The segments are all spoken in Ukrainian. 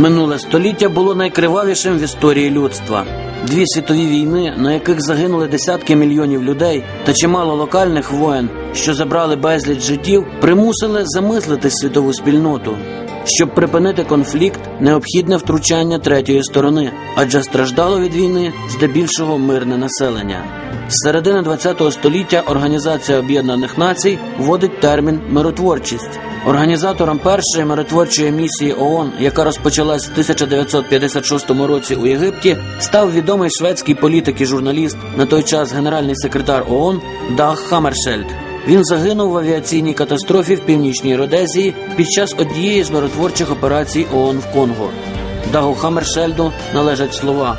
Минуле століття було найкривавішим в історії людства. Дві світові війни, на яких загинули десятки мільйонів людей, та чимало локальних воєн, що забрали безліч життів, примусили замислити світову спільноту. Щоб припинити конфлікт, необхідне втручання третьої сторони, адже страждало від війни здебільшого мирне населення. З середини ХХ століття Організація Об'єднаних Націй вводить термін миротворчість. Організатором першої миротворчої місії ООН, яка розпочалась в 1956 році у Єгипті, став відомий шведський політик і журналіст, на той час генеральний секретар ООН Даг Хаммершельд. Він загинув в авіаційній катастрофі в північній Родезії під час однієї з миротворчих операцій ООН в Конго. Дагу Хамершельду належать слова: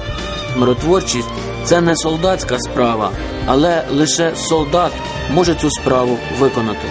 миротворчість це не солдатська справа, але лише солдат може цю справу виконати.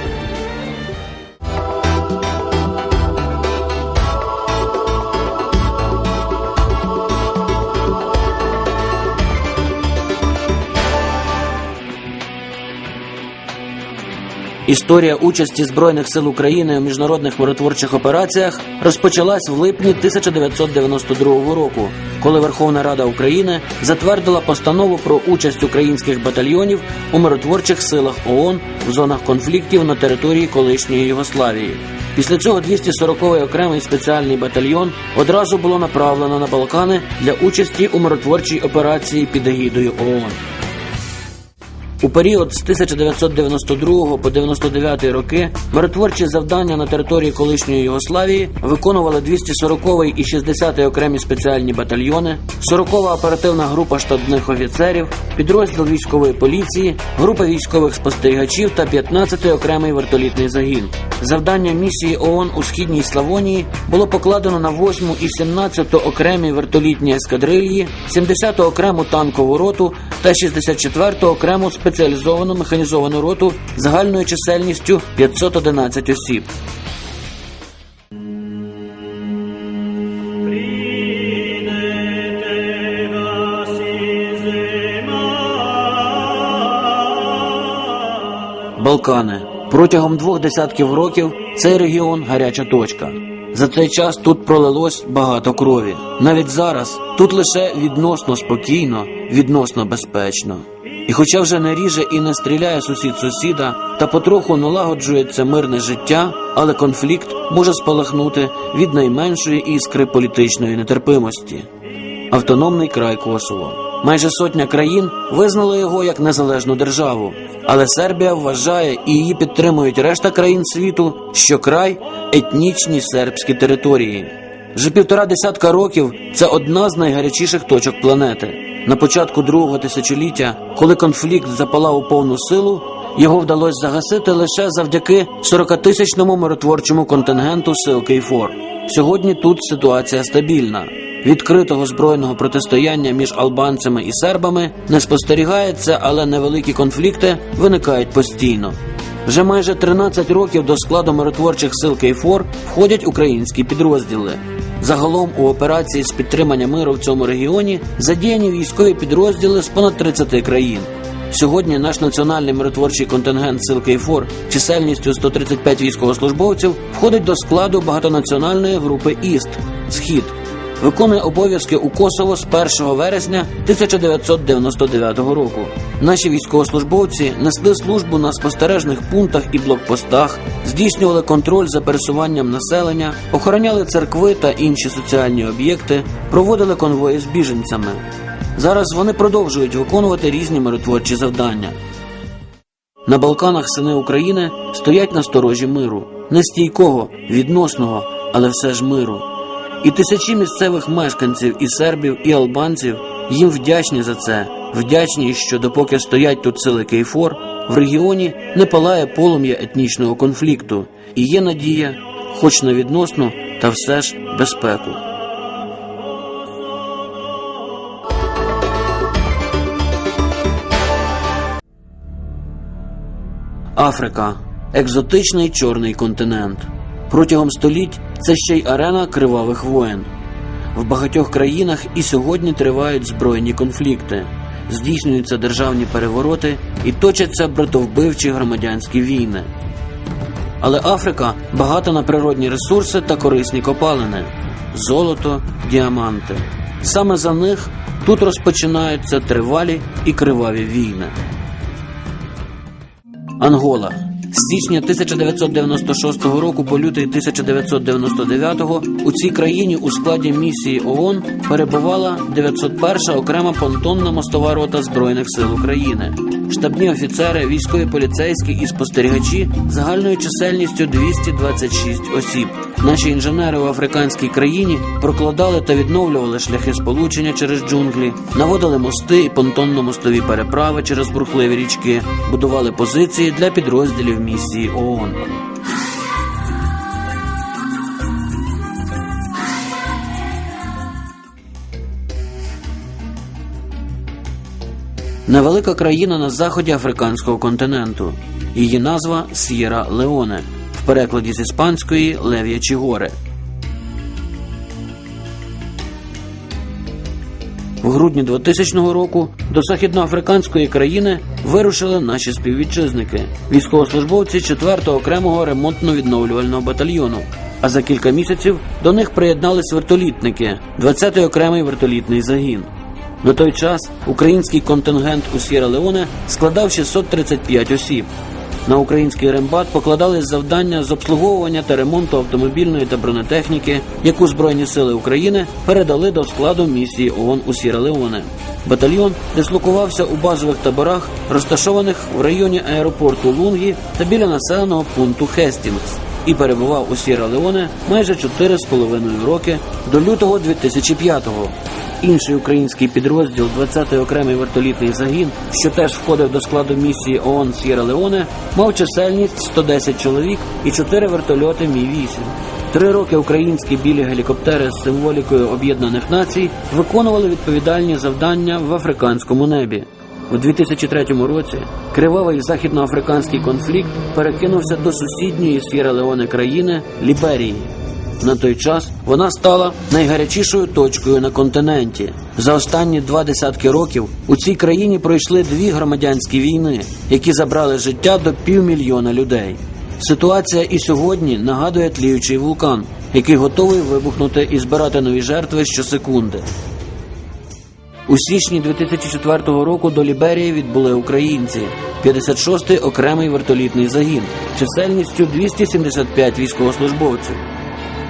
Історія участі Збройних сил України у міжнародних миротворчих операціях розпочалась в липні 1992 року, коли Верховна Рада України затвердила постанову про участь українських батальйонів у миротворчих силах ООН в зонах конфліктів на території колишньої Югославії. Після цього 240-й окремий спеціальний батальйон одразу було направлено на Балкани для участі у миротворчій операції під егідою ООН. У період з 1992 по 99 роки миротворчі завдання на території колишньої Югославії виконували 240-й і 60-й окремі спеціальні батальйони, 40-ва оперативна група штабних офіцерів, підрозділ військової поліції, група військових спостерігачів та 15-й окремий вертолітний загін. Завдання місії ООН у східній Славонії було покладено на 8-му і 17-ту окремі вертолітні ескадрильї, 70-ту окрему танкову роту та 64 окрему спеціалізовану механізовану роту загальною чисельністю 511 осіб. Балкани протягом двох десятків років цей регіон гаряча точка. За цей час тут пролилось багато крові. Навіть зараз тут лише відносно спокійно, відносно безпечно. І хоча вже не ріже і не стріляє сусід сусіда, та потроху налагоджується мирне життя, але конфлікт може спалахнути від найменшої іскри політичної нетерпимості. Автономний край Косово. Майже сотня країн визнали його як незалежну державу, але Сербія вважає і її підтримують решта країн світу, що край етнічні сербські території. Вже півтора десятка років це одна з найгарячіших точок планети. На початку другого тисячоліття, коли конфлікт запалав у повну силу, його вдалося загасити лише завдяки 40-тисячному миротворчому контингенту сил Кейфор. Сьогодні тут ситуація стабільна. Відкритого збройного протистояння між албанцями і сербами не спостерігається, але невеликі конфлікти виникають постійно. Вже майже 13 років до складу миротворчих сил Кейфор входять українські підрозділи. Загалом у операції з підтримання миру в цьому регіоні задіяні військові підрозділи з понад 30 країн. Сьогодні наш національний миротворчий контингент сил Кейфор чисельністю 135 військовослужбовців входить до складу багатонаціональної групи Іст Схід. Виконує обов'язки у Косово з 1 вересня 1999 року. Наші військовослужбовці несли службу на спостережних пунктах і блокпостах, здійснювали контроль за пересуванням населення, охороняли церкви та інші соціальні об'єкти, проводили конвої з біженцями. Зараз вони продовжують виконувати різні миротворчі завдання. На Балканах сини України стоять на сторожі миру, не стійкого, відносного, але все ж миру. І тисячі місцевих мешканців, і сербів, і албанців їм вдячні за це, вдячні, що допоки стоять тут сили Кейфор, в регіоні не палає полум'я етнічного конфлікту, і є надія, хоч на відносну, та все ж безпеку. Африка екзотичний чорний континент. Протягом століть це ще й арена кривавих воєн. В багатьох країнах і сьогодні тривають збройні конфлікти, здійснюються державні перевороти і точаться братовбивчі громадянські війни. Але Африка багата на природні ресурси та корисні копалини. золото, діаманти. Саме за них тут розпочинаються тривалі і криваві війни. Ангола. З січня 1996 року по лютий 1999 у цій країні у складі місії ООН перебувала 901 окрема понтонна мостова рота Збройних сил України. Штабні офіцери, військові поліцейські і спостерігачі загальною чисельністю 226 осіб. Наші інженери в африканській країні прокладали та відновлювали шляхи сполучення через джунглі, наводили мости і понтонно-мостові переправи через бурхливі річки, будували позиції для підрозділів місії ООН. Невелика країна на заході африканського континенту. Її назва С'єра Леоне, в перекладі з іспанської Лев'ячі гори. В грудні 2000 року до західноафриканської країни вирушили наші співвітчизники, військовослужбовці 4-го окремого ремонтно-відновлювального батальйону. А за кілька місяців до них приєднались вертолітники, 20-й окремий вертолітний загін. На той час український контингент у Сєра Леоне складав 635 осіб. На український рембат покладались завдання з обслуговування та ремонту автомобільної та бронетехніки, яку Збройні сили України передали до складу місії ООН у Сіра-Леоне. Батальйон дислокувався у базових таборах, розташованих в районі аеропорту Лунгі та біля населеного пункту Хестінгс, і перебував у Сєра Леоне майже 4,5 роки до лютого 2005-го. Інший український підрозділ, 20-й окремий вертолітний загін, що теж входив до складу місії ООН Сєра Леоне, мав чисельність 110 чоловік і 4 вертольоти Мі-8. Три роки українські білі гелікоптери з символікою Об'єднаних Націй виконували відповідальні завдання в африканському небі. У 2003 році кривавий західноафриканський конфлікт перекинувся до сусідньої Сєра Леоне країни Ліберії. На той час вона стала найгарячішою точкою на континенті. За останні два десятки років у цій країні пройшли дві громадянські війни, які забрали життя до півмільйона людей. Ситуація і сьогодні нагадує тліючий вулкан, який готовий вибухнути і збирати нові жертви щосекунди. У січні 2004 року до Ліберії відбули українці. 56-й окремий вертолітний загін чисельністю 275 військовослужбовців.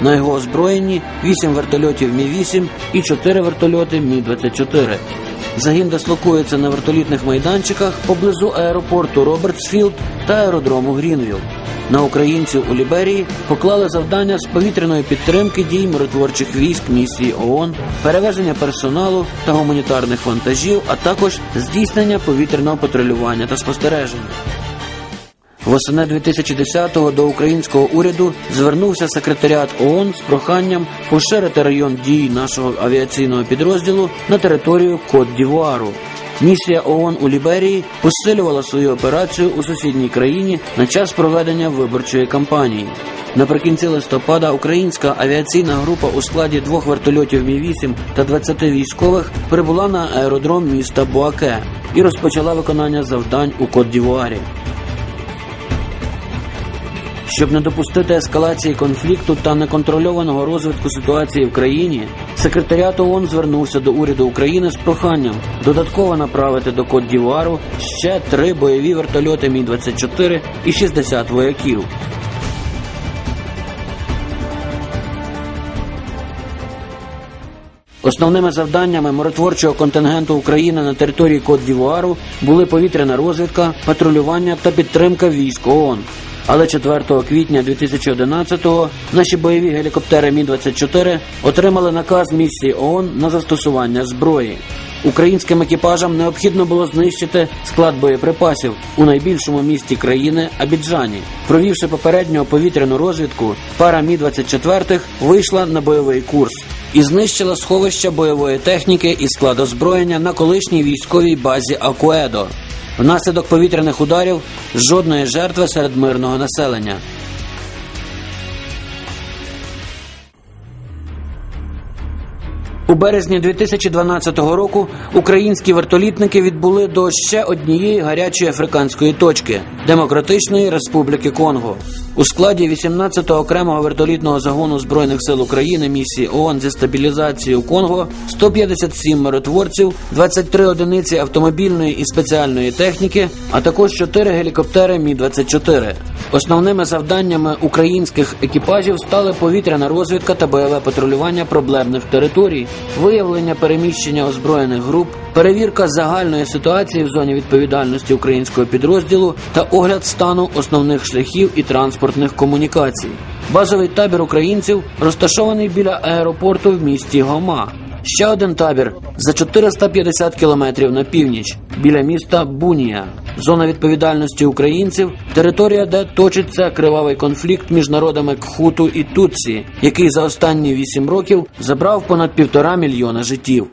На його озброєнні 8 вертольотів Мі-8 і 4 вертольоти Мі-24. Загін дислокується на вертолітних майданчиках поблизу аеропорту Робертсфілд та аеродрому Грінвіл. На українців у Ліберії поклали завдання з повітряної підтримки дій миротворчих військ місії ООН, перевезення персоналу та гуманітарних вантажів, а також здійснення повітряного патрулювання та спостереження. Восени 2010-го до українського уряду звернувся секретаріат ООН з проханням поширити район дій нашого авіаційного підрозділу на територію Кот-Дівуару. Місія ООН у Ліберії посилювала свою операцію у сусідній країні на час проведення виборчої кампанії. Наприкінці листопада українська авіаційна група у складі двох вертольотів Мі-8 та 20 військових прибула на аеродром міста Буаке і розпочала виконання завдань у Кот-Дівуарі. Щоб не допустити ескалації конфлікту та неконтрольованого розвитку ситуації в країні, секретаріат ООН звернувся до уряду України з проханням додатково направити до Кот-Дівуару ще три бойові вертольоти Мі-24 і 60 вояків. Основними завданнями миротворчого контингенту України на території Кот-Дівуару були повітряна розвідка, патрулювання та підтримка військ ООН. Але 4 квітня 2011-го наші бойові гелікоптери Мі-24 отримали наказ місії ООН на застосування зброї. Українським екіпажам необхідно було знищити склад боєприпасів у найбільшому місті країни Абіджані. Провівши попередню повітряну розвідку, пара Мі-24 вийшла на бойовий курс і знищила сховища бойової техніки і склад озброєння на колишній військовій базі Акуедо. Внаслідок повітряних ударів жодної жертви серед мирного населення. У березні 2012 року українські вертолітники відбули до ще однієї гарячої африканської точки Демократичної Республіки Конго. У складі 18-го окремого вертолітного загону Збройних сил України місії ООН зі стабілізації Конго 157 миротворців, 23 одиниці автомобільної і спеціальної техніки, а також 4 гелікоптери Мі-24. Основними завданнями українських екіпажів стали повітряна розвідка та бойове патрулювання проблемних територій, виявлення переміщення озброєних груп, перевірка загальної ситуації в зоні відповідальності українського підрозділу та огляд стану основних шляхів і транспортних комунікацій. Базовий табір українців розташований біля аеропорту в місті Гома. Ще один табір за 450 кілометрів на північ біля міста Бунія. Зона відповідальності українців територія, де точиться кривавий конфлікт між народами Кхуту і Тутсі, який за останні вісім років забрав понад півтора мільйона життів.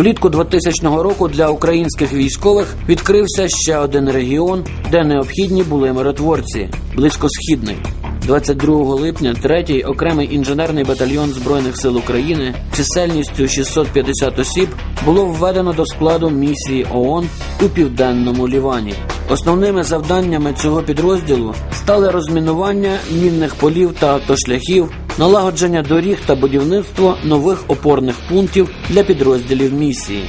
Влітку 2000 року для українських військових відкрився ще один регіон, де необхідні були миротворці близькосхідний. 22 липня 3-й окремий інженерний батальйон збройних сил України чисельністю 650 осіб було введено до складу місії ООН у південному Лівані. Основними завданнями цього підрозділу стали розмінування мінних полів та автошляхів, налагодження доріг та будівництво нових опорних пунктів для підрозділів місії.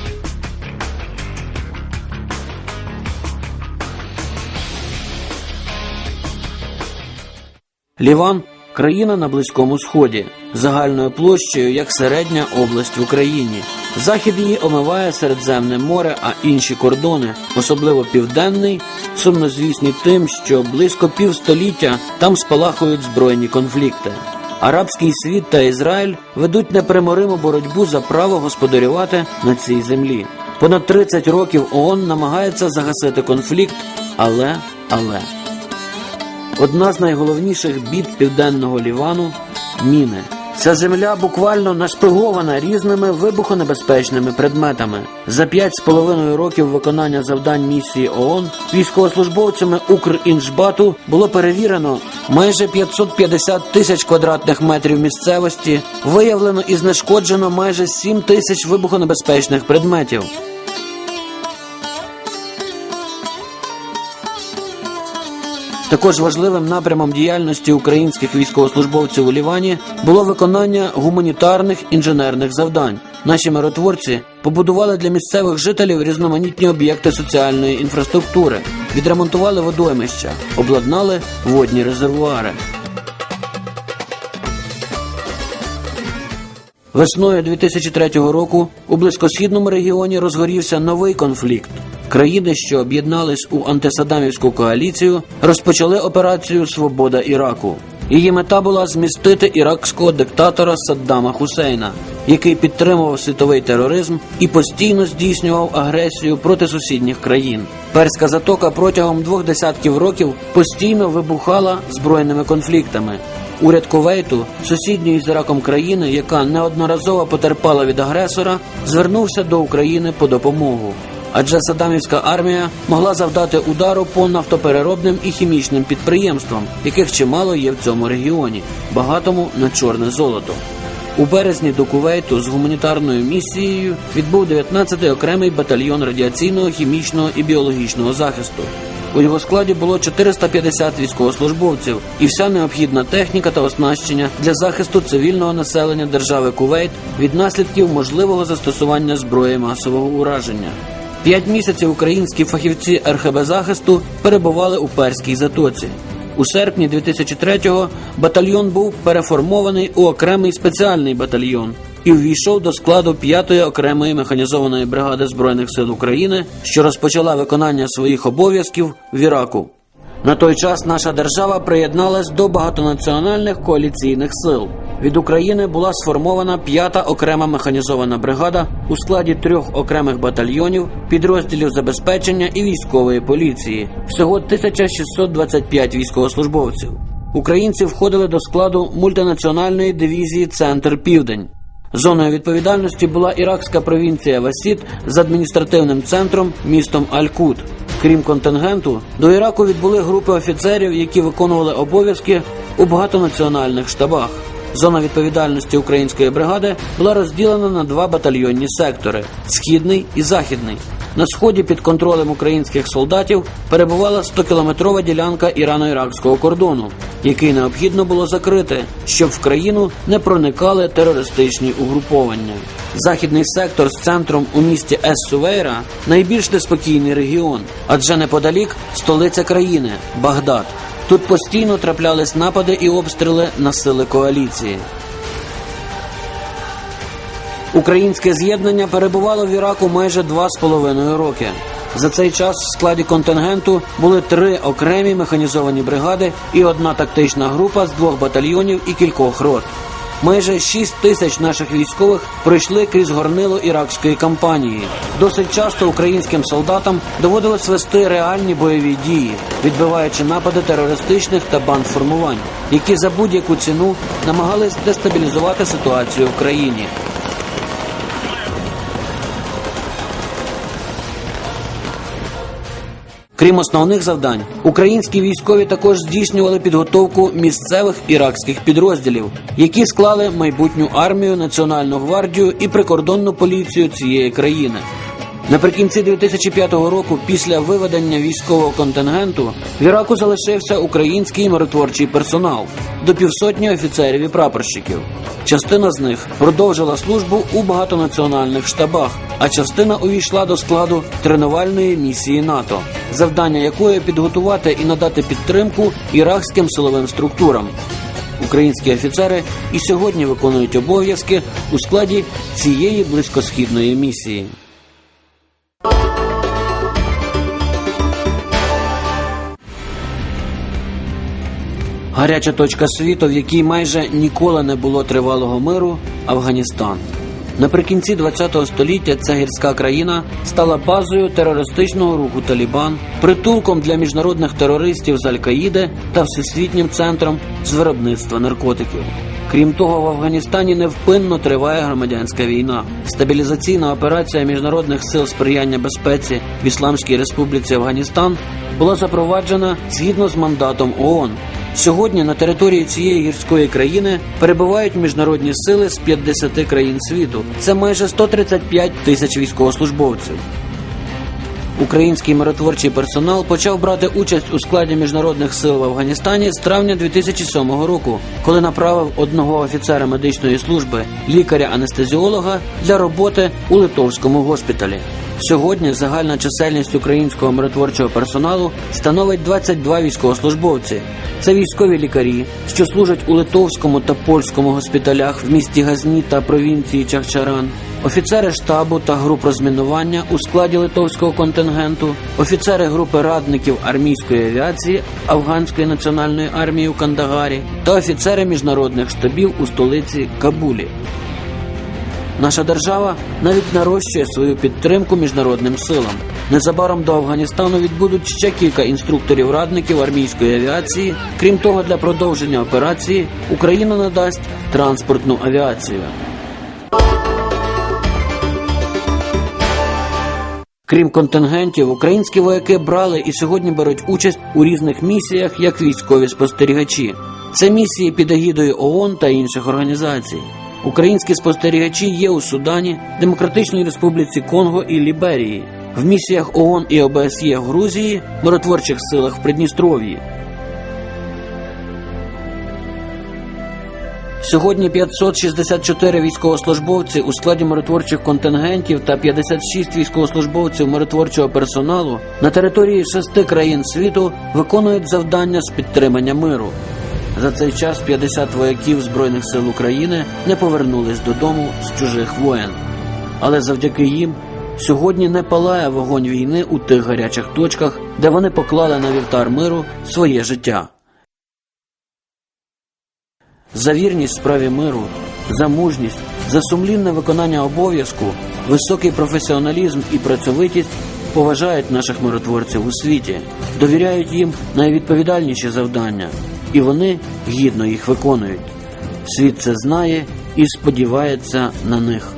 Ліван країна на Близькому Сході, загальною площею як середня область в Україні. Захід її омиває Середземне море, а інші кордони, особливо південний, сумнозвісні тим, що близько півстоліття там спалахують збройні конфлікти. Арабський світ та Ізраїль ведуть непримириму боротьбу за право господарювати на цій землі. Понад 30 років ООН намагається загасити конфлікт, але але. Одна з найголовніших бід південного Лівану міни. Ця земля буквально нашпигована різними вибухонебезпечними предметами. За п'ять з половиною років виконання завдань місії ООН військовослужбовцями Укрінжбату було перевірено майже 550 тисяч квадратних метрів місцевості, виявлено і знешкоджено майже 7 тисяч вибухонебезпечних предметів. Також важливим напрямом діяльності українських військовослужбовців у Лівані було виконання гуманітарних інженерних завдань. Наші миротворці побудували для місцевих жителів різноманітні об'єкти соціальної інфраструктури, відремонтували водоймища, обладнали водні резервуари. Весною 2003 року у близькосхідному регіоні розгорівся новий конфлікт. Країни, що об'єднались у антисадамівську коаліцію, розпочали операцію Свобода Іраку. Її мета була змістити іракського диктатора Саддама Хусейна, який підтримував світовий тероризм і постійно здійснював агресію проти сусідніх країн. Перська затока протягом двох десятків років постійно вибухала збройними конфліктами. Уряд Кувейту, сусідньої з Іраком країни, яка неодноразово потерпала від агресора, звернувся до України по допомогу. Адже Садамівська армія могла завдати удару по нафтопереробним і хімічним підприємствам, яких чимало є в цьому регіоні, багатому на чорне золото. У березні до Кувейту з гуманітарною місією відбув 19-й окремий батальйон радіаційного, хімічного і біологічного захисту. У його складі було 450 військовослужбовців і вся необхідна техніка та оснащення для захисту цивільного населення держави Кувейт від наслідків можливого застосування зброї масового ураження. П'ять місяців українські фахівці РХБ захисту перебували у перській затоці. У серпні 2003-го батальйон був переформований у окремий спеціальний батальйон і увійшов до складу 5-ї окремої механізованої бригади збройних сил України, що розпочала виконання своїх обов'язків в Іраку. На той час наша держава приєдналась до багатонаціональних коаліційних сил. Від України була сформована п'ята окрема механізована бригада у складі трьох окремих батальйонів, підрозділів забезпечення і військової поліції. Всього 1625 військовослужбовців. Українці входили до складу мультинаціональної дивізії Центр Південь. Зоною відповідальності була іракська провінція Васід з адміністративним центром містом Аль-Кут. Крім контингенту, до Іраку відбули групи офіцерів, які виконували обов'язки у багатонаціональних штабах. Зона відповідальності української бригади була розділена на два батальйонні сектори східний і західний. на сході під контролем українських солдатів перебувала 100-кілометрова ділянка ірано-іракського кордону, який необхідно було закрити, щоб в країну не проникали терористичні угруповання. Західний сектор з центром у місті Ес-Сувейра найбільш неспокійний регіон, адже неподалік столиця країни Багдад. Тут постійно траплялись напади і обстріли на сили коаліції. Українське з'єднання перебувало в Іраку майже два з половиною роки. За цей час в складі контингенту були три окремі механізовані бригади і одна тактична група з двох батальйонів і кількох рот. Майже 6 тисяч наших військових пройшли крізь горнило іракської кампанії. Досить часто українським солдатам доводилось вести реальні бойові дії, відбиваючи напади терористичних та бандформувань, які за будь-яку ціну намагались дестабілізувати ситуацію в країні. Крім основних завдань, українські військові також здійснювали підготовку місцевих іракських підрозділів, які склали майбутню армію, національну гвардію і прикордонну поліцію цієї країни. Наприкінці 2005 року, після виведення військового контингенту, в Іраку залишився український миротворчий персонал до півсотні офіцерів і прапорщиків. Частина з них продовжила службу у багатонаціональних штабах, а частина увійшла до складу тренувальної місії НАТО, завдання якої підготувати і надати підтримку іракським силовим структурам. Українські офіцери і сьогодні виконують обов'язки у складі цієї близькосхідної місії. Гаряча точка світу, в якій майже ніколи не було тривалого миру Афганістан. Наприкінці ХХ століття ця гірська країна стала базою терористичного руху Талібан, притулком для міжнародних терористів з Аль-Каїди та всесвітнім центром з виробництва наркотиків. Крім того, в Афганістані невпинно триває громадянська війна. Стабілізаційна операція міжнародних сил сприяння безпеці в Ісламській Республіці Афганістан була запроваджена згідно з мандатом ООН. Сьогодні на території цієї гірської країни перебувають міжнародні сили з 50 країн світу. Це майже 135 тисяч військовослужбовців. Український миротворчий персонал почав брати участь у складі міжнародних сил в Афганістані з травня 2007 року, коли направив одного офіцера медичної служби, лікаря-анестезіолога для роботи у литовському госпіталі. Сьогодні загальна чисельність українського миротворчого персоналу становить 22 військовослужбовці. Це військові лікарі, що служать у литовському та польському госпіталях в місті Газні та провінції Чахчаран, офіцери штабу та груп розмінування у складі литовського контингенту, офіцери групи радників армійської авіації Афганської національної армії у Кандагарі та офіцери міжнародних штабів у столиці Кабулі. Наша держава навіть нарощує свою підтримку міжнародним силам. Незабаром до Афганістану відбудуть ще кілька інструкторів-радників армійської авіації. Крім того, для продовження операції Україна надасть транспортну авіацію. Крім контингентів, українські вояки брали і сьогодні беруть участь у різних місіях як військові спостерігачі. Це місії під егідою ООН та інших організацій. Українські спостерігачі є у Судані, Демократичній Республіці Конго і Ліберії, в місіях ООН і ОБСЄ в Грузії, миротворчих силах в Придністров'ї. Сьогодні 564 військовослужбовці у складі миротворчих контингентів та 56 військовослужбовців миротворчого персоналу на території шести країн світу виконують завдання з підтримання миру. За цей час 50 вояків Збройних сил України не повернулись додому з чужих воєн. Але завдяки їм сьогодні не палає вогонь війни у тих гарячих точках, де вони поклали на вівтар миру своє життя. За вірність справі миру, за мужність, за сумлінне виконання обов'язку, високий професіоналізм і працьовитість поважають наших миротворців у світі, довіряють їм найвідповідальніші завдання, і вони гідно їх виконують. Світ це знає і сподівається на них.